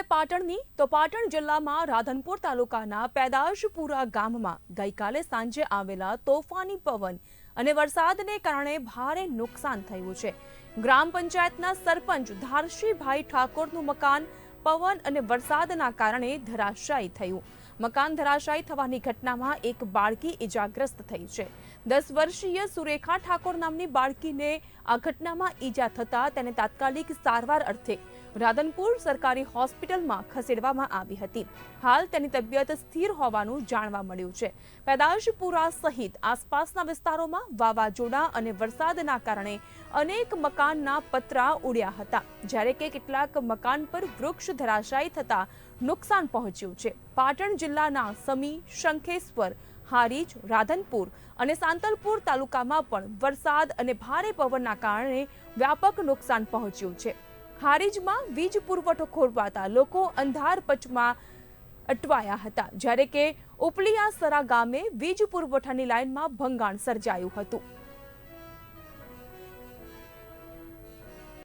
હવે પાટણની તો પાટણ જિલ્લામાં રાધનપુર તાલુકાના પેદાશપુરા ગામમાં ગઈકાલે સાંજે આવેલા તોફાની પવન અને વરસાદને કારણે ભારે નુકસાન થયું છે. ગ્રામ પંચાયતના સરપંચ ધારશીભાઈ ઠાકોરનું મકાન, પવન અને વરસાદના કારણે ધરાશાયી થયું. મકાન ધરાશાયી થવાની ઘટનામાં એક બાળકી ઇજાગ્રસ્ત થઈ છે. દસ વર્ષીય સુરેખા ઠાકોર નામની બાળકીને આ ઘટનામાં ઈજા થતા તેને તાત્કાલિક સારવાર અર્થે રાધનપુર સરકારી હોસ્પિટલમાં ખસેડવામાં આવી હતી. હાલ તેની તબિયત સ્થિર હોવાનું જાણવા મળ્યું છે. પેદાશપુરા સહિત આસપાસના વિસ્તારોમાં વાવાઝોડા અને વરસાદના કારણે અનેક મકાનના પતરા ઉડ્યા હતા. જ્યારે કે કેટલાક મકાન પર વૃક્ષ ધરાશાયી થતા નુકસાન પહોંચ્યું છે. પાટણ જિલ્લાના સમી, શંખેશ્વર, હારીજ, રાધનપુર અને સાંતલપુર તાલુકામાં પણ વરસાદ અને ભારે પવનના કારણે વ્યાપક નુકસાન પહોંચ્યું છે. હારીજમાં વીજ પુરવઠો ખોરવાતા લોકો અંધાર પચમાં અટવાયા હતા, જ્યારે કે ઉપલિયાસરા ગામે વીજ પુરવઠાની લાઇનમાં ભંગાણ સર્જાયું હતું.